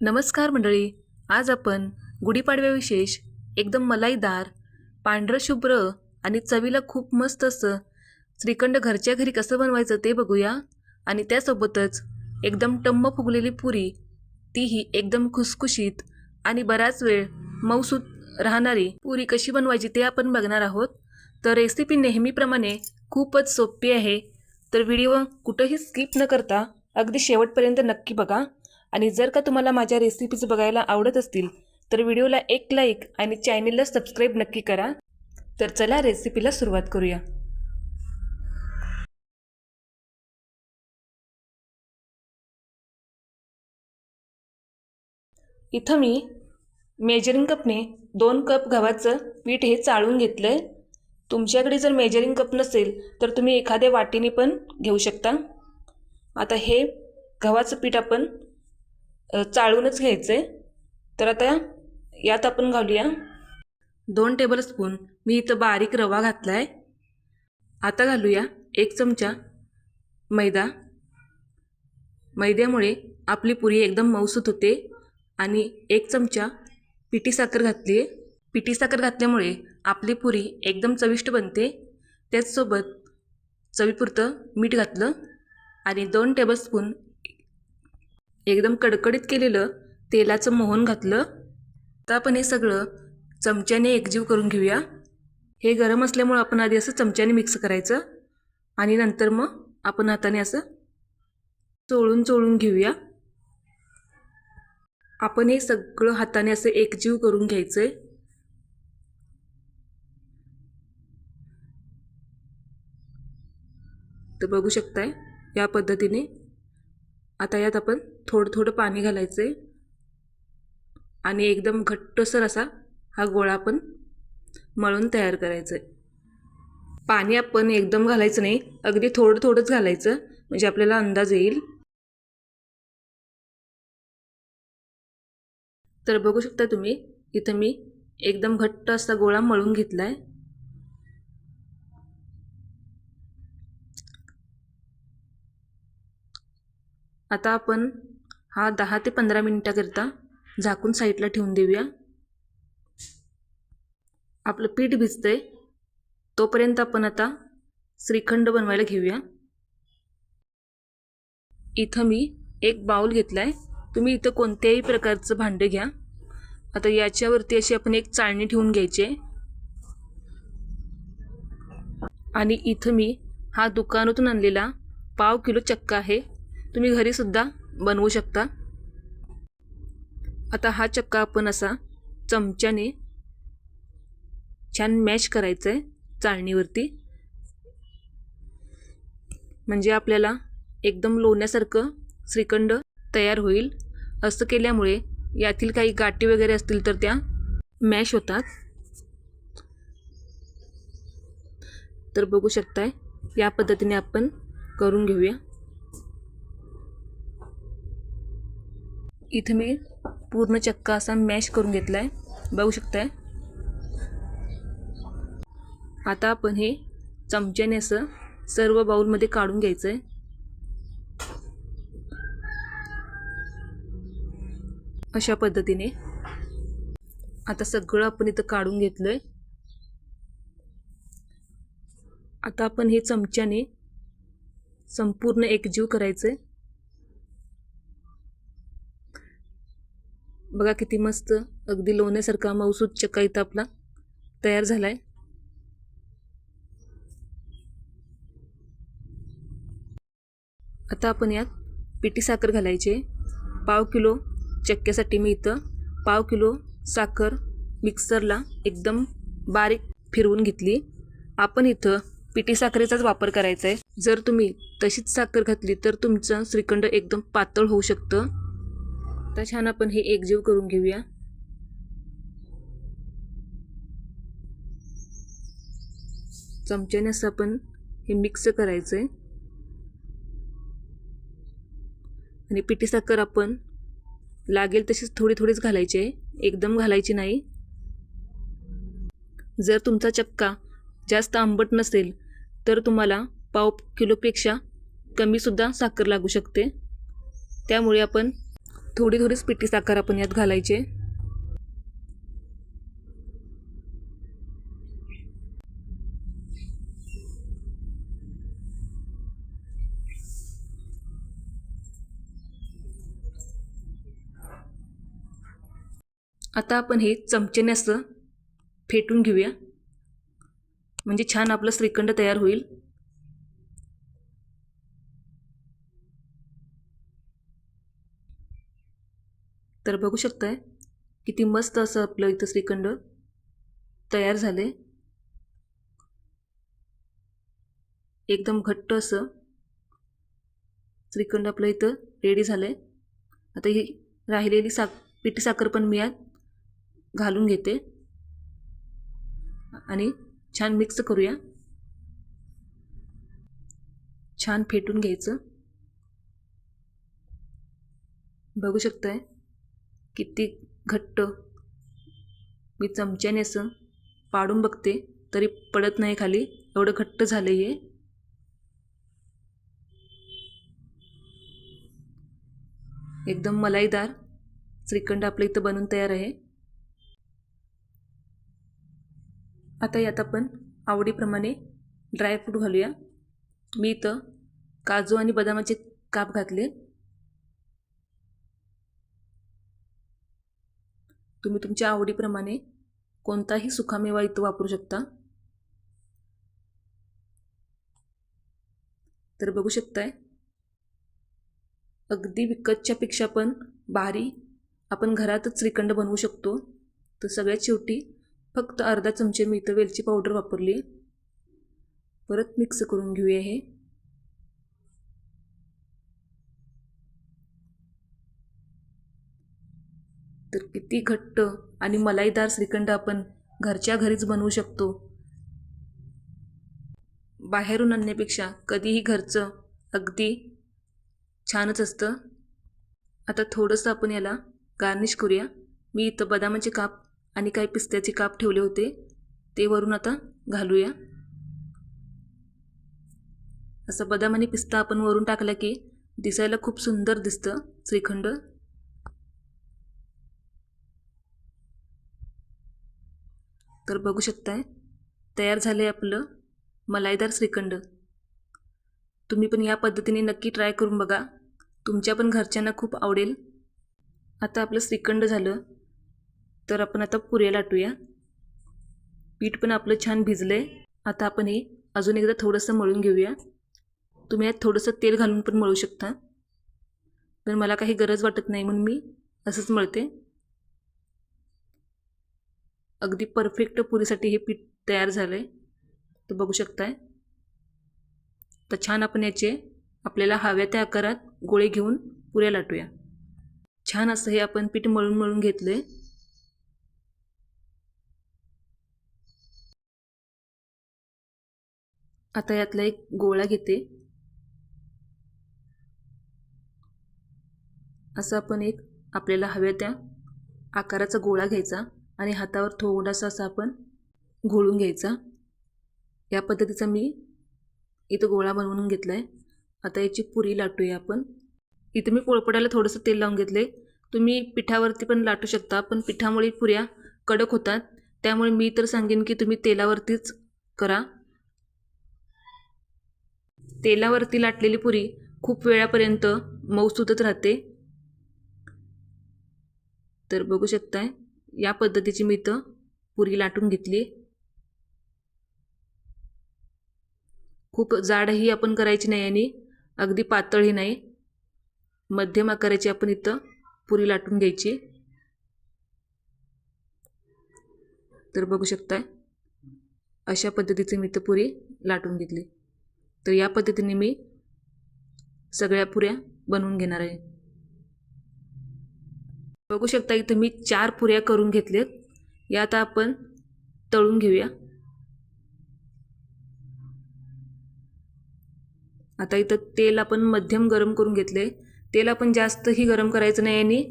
नमस्कार मंडळी आज आपण गुढीपाडव्या विशेष एकदम मलाईदार पांढरं शुभ्र आणि चवीला खूप मस्त असं श्रीखंड घरच्या घरी कसं बनवायचं ते बघूया. आणि त्यासोबतच एकदम टम्म फुगलेली पुरी तीही एकदम खुसखुशीत आणि बराच वेळ मऊसूत राहणारी पुरी कशी बनवायची ते आपण बघणार आहोत. तर रेसिपी नेहमीप्रमाणे खूपच सोपी आहे. तर व्हिडिओ कुठंही स्किप न करता अगदी शेवटपर्यंत नक्की बघा. आणि जर का तुम्हाला माझ्या रेसिपीज बघायला आवडत असतील तर व्हिडिओला एक लाईक आणि चॅनेलला सबस्क्राईब नक्की करा. तर चला रेसिपीला सुरुवात करूया. इथं मी मेजरिंग कपने दोन कप गव्हाचं पीठ हे चाळून घेतलं आहे तुमच्याकडे जर मेजरिंग कप नसेल तर तुम्ही एखाद्या वाटीने पण घेऊ शकता. आता हे गव्हाचं पीठ आपण चाळूनच घ्यायचं. आहे तर आता यात आपण घालूया. दोन टेबलस्पून मी इथं बारीक रवा घातला आहे आता घालूया एक चमचा मैदा. मैद्यामुळे आपली पुरी एकदम मऊसूत होते आणि एक चमचा पिठी साखर घातली आहे पिठी साखर घातल्यामुळे आपली पुरी एकदम चविष्ट बनते. त्याचसोबत चवीपुरतं मीठ घातलं आणि दोन टेबलस्पून एकदम कडकडीत केलेलं तेलाचं मोहन घातलं. तर आपण हे सगळं चमच्याने एकजीव करून घेऊया. हे गरम असल्यामुळं आपण आधी असं चमच्याने मिक्स करायचं आणि नंतर मग आपण हाताने असं चोळून चोळून घेऊया. आपण हे सगळं हाताने असं एकजीव करून घ्यायचं आहे तर बघू शकताय या पद्धतीने आता यात आपण थोडं थोडं पाणी घालायचं आहे आणि एकदम घट्टसर असा हा गोळा आपण मळून तयार करायचं आहे पाणी आपण एकदम घालायचं नाही अगदी थोडं थोडंच घालायचं म्हणजे आपल्याला अंदाज येईल. तर बघू शकता तुम्ही इथं मी एकदम घट्ट असा गोळा मळून घेतला आहे आता आपण हा दहा ते पंधरा मिनटाकरिता झाकून साईडला ठेवून देऊया. आपलं पीठ भिजतंय तोपर्यंत आपण आता श्रीखंड बनवायला घेऊया. इथं मी एक बाऊल घेतला आहे तुम्ही इथं कोणत्याही प्रकारचं भांडं घ्या. आता याच्यावरती अशी आपण एक चाळणी ठेवून घ्यायची आहे. आणि इथं मी हा दुकानातून आणलेला पाव किलो चक्का आहे. तुम्ही घरीसुद्धा बनवू शकता. आता हा चक्का आपण असा चमच्याने छान मॅश करायचं आहे चाळणीवरती. म्हणजे आपल्याला एकदम लोण्यासारखं श्रीखंड तयार होईल. असं केल्यामुळे यातील काही गाठी वगैरे असतील तर त्या मॅश होतात. तर बघू शकताय या पद्धतीने आपण करून घेऊया. इथं मी पूर्ण चक्का असा मॅश करून घेतला आहे बघू शकताय. आता आपण हे चमच्याने असं सर्व बाऊलमध्ये काढून घ्यायचं आहे अशा पद्धतीने. आता सगळं आपण इथं काढून घेतलं आहे आता आपण हे चमच्याने संपूर्ण एकजीव करायचं आहे बघा किती मस्त अगदी लोण्यासारखा मौसूद चक्का इथं आपला तयार झाला आहे आता आपण यात पिठी साखर घालायची आहे. पाव किलो चक्क्यासाठी मी इथं पाव किलो साखर मिक्सरला एकदम बारीक फिरवून घेतली. आपण इथं पिठी साखरेचाच वापर करायचा आहे जर तुम्ही तशीच साखर घातली तर तुमचं श्रीखंड एकदम पातळ होऊ शकतं. आता छान आपण हे एकजीव करून घेऊया. चमच्याने असं आपण हे मिक्स करायचं आहे आणि पिठी साखर आपण लागेल तशीच थोडी थोडीच घालायची आहे. एकदम घालायची नाही. जर तुमचा चक्का जास्त आंबट नसेल तर तुम्हाला पाव किलोपेक्षा कमीसुद्धा साखर लागू शकते. त्यामुळे आपण थोडी थोडीच पिठी साखर आपण यात घालायचे आता आपण हे चमचेने असं फेटून घेऊया. म्हणजे छान आपलं श्रीखंड तयार होईल. तर बघू शकताय. किती मस्त असं आपलं इथं श्रीखंड तयार झाले एकदम घट्ट असं श्रीखंड आपलं इथं रेडी झालं आहे आता ही राहिलेली साक पिठी साखर पण मी यात घालून घेते. आणि छान मिक्स करूया. छान फेटून घ्यायचं. बघू शकताय. किती घट्ट? मी चमच्याने असं पाडून बघते तरी पडत नाही खाली. एवढं घट्ट झालं आहे एकदम मलाईदार. श्रीखंड आपलं इथं बनून तयार आहे. आता यात आपण आवडीप्रमाणे ड्रायफ्रूट घालूया. मी इथं काजू आणि बदामाचे काप घातले तुम्ही तुमच्या आवडीप्रमाणे कोणताही सुकामेवा इथं वापरू शकता. तर बघू शकताय. अगदी विकतच्या पेक्षा पण भारी आपण घरातच श्रीखंड बनवू शकतो. तर सगळ्यात शेवटी फक्त अर्धा चमचे मी इथं वेलची पावडर वापरली. परत मिक्स करून घेऊया हे. तर किती घट्ट आणि मलाईदार श्रीखंड आपण घरच्या घरीच बनवू शकतो. बाहेरून आणण्यापेक्षा कधीही घरचं अगदी छानच असतं. आता थोडंसं आपण याला गार्निश करूया. मी इथं बदामाचे काप आणि काही पिस्त्याचे काप ठेवले होते. ते वरून आता घालूया. असं बदाम आणि पिस्ता आपण वरून टाकला की दिसायला खूप सुंदर दिसतं श्रीखंड. तर बघू शकताय. तयार झाले आपलं मलाईदार श्रीखंड. तुम्ही पण या पद्धतीने नक्की ट्राय करून बघा. तुमच्या पण घरच्यांना खूप आवडेल. आता आपलं श्रीखंड झालं. तर आपण आता पुऱ्या लाटूया. पीठ पण आपलं छान भिजलं आहे आता आपण हे अजून एकदा थोडंसं मळून घेऊया. तुम्ही यात थोडंसं तेल घालून पण मळू शकता. पण मला काही गरज वाटत नाही म्हणून मी असंच मळते. अगदी परफेक्ट पुरीसाठी हे पीठ तयार झालं आहे तर बघू शकताय. तर छान आपण याचे आपल्याला हव्या त्या आकारात गोळे घेऊन पुऱ्या लाटूया. छान असं हे आपण पीठ मळून मळून घेतलं आहे आता यातला एक गोळा घेते. असं आपण एक आपल्याला हव्या त्या आकाराचा गोळा घ्यायचा. आणि हातावर थोडासा असा आपण घोळून घ्यायचा. या पद्धतीचा मी इथं गोळा बनवून घेतला आहे आता याची पुरी लाटूया आपण. इथं मी पोळपड्याला थोडंसं तेल लावून घेतले तुम्ही पिठावरती पण लाटू शकता पण पिठामुळे पुऱ्या कडक होतात. त्यामुळे मी तर सांगेन की तुम्ही तेलावरतीच करा. तेलावरती लाटलेली पुरी खूप वेळापर्यंत मऊसूतच राहते. तर बघू शकताय. या पद्धतीची मी इथं पुरी लाटून घेतली. खूप जाडही आपण करायची नाही आणि अगदी पातळही नाही. मध्यम आकाराची आपण इथं पुरी लाटून घ्यायची. तर बघू शकताय अशा पद्धतीची मी इथं पुरी लाटून घेतली. तर या पद्धतीने मी सगळ्या पुऱ्या बनवून घेणार आहे. बघू शकता इथं मी चार पुऱ्या करून घेतल्यात या आता आपण तळून घेऊया. आता इथं तेल आपण मध्यम गरम करून घेतले तेल आपण जास्तही गरम करायचं नाही आणि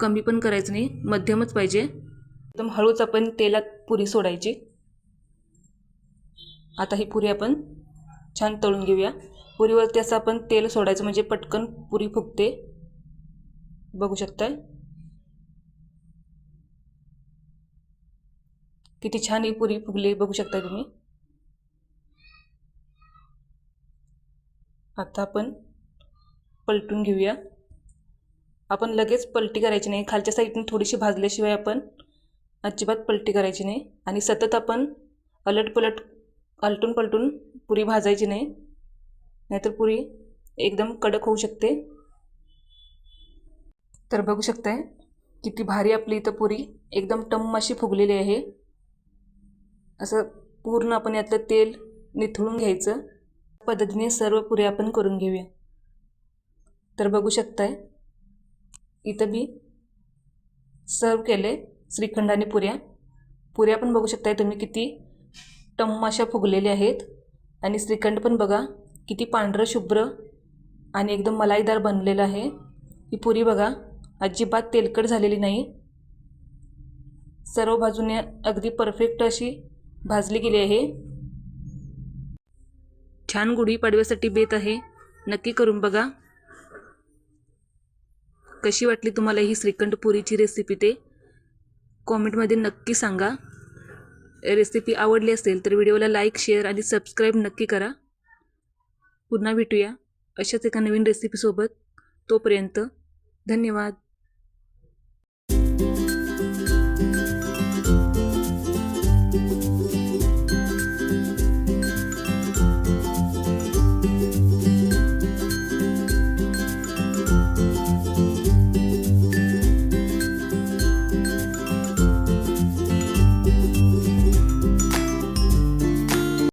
कमी पण करायचं नाही. मध्यमच पाहिजे. एकदम हळूच आपण तेलात पुरी सोडायची. आता ही पुरी आपण छान तळून घेऊया. पुरीवरती असं आपण तेल सोडायचं म्हणजे पटकन पुरी फुगते. बघू शकताय? किती छान ही पुरी फुगली बघू शकता तुम्ही. आता आपण पलटून घेऊया. आपण लगेच पलटी करायची नाही. खालच्या साईडने थोडीशी भाजल्याशिवाय आपण अजिबात पलटी करायची नाही. आणि सतत आपण अलटपलट अलटून पलटून पुरी भाजायची नाही. नाहीतर पुरी एकदम कडक होऊ शकते. तर बघू शकताय किती भारी आपली इथं पुरी एकदम टम्म अशी फुगलेली आहे. असं पूर्ण आपण यातलं तेल निथळून घ्यायचं. पद्धतीने सर्व पुऱ्या आपण करून घेऊया. तर बघू शकताय इथं मी सर्व केले श्रीखंड आणि पुऱ्या. पुऱ्या पण बघू शकताय तुम्ही किती टम्माशा फुगलेल्या आहेत. आणि श्रीखंड पण बघा किती पांढरं शुभ्र आणि एकदम मलाईदार बनलेलं आहे. ही पुरी बघा अजिबात तेलकट झालेली नाही. सर्व बाजूने अगदी परफेक्ट अशी भाजली गेली आहे. छान गुढी पाडव्यासाठी बेत आहे. नक्की करून बघा. कशी वाटली तुम्हाला ही श्रीखंड पुरीची रेसिपी ते कॉमेंटमध्ये नक्की सांगा. रेसिपी आवडली असेल तर व्हिडिओला लाईक शेअर आणि सबस्क्राईब नक्की करा. पुन्हा भेटूया अशाच एका नवीन रेसिपीसोबत तोपर्यंत धन्यवाद.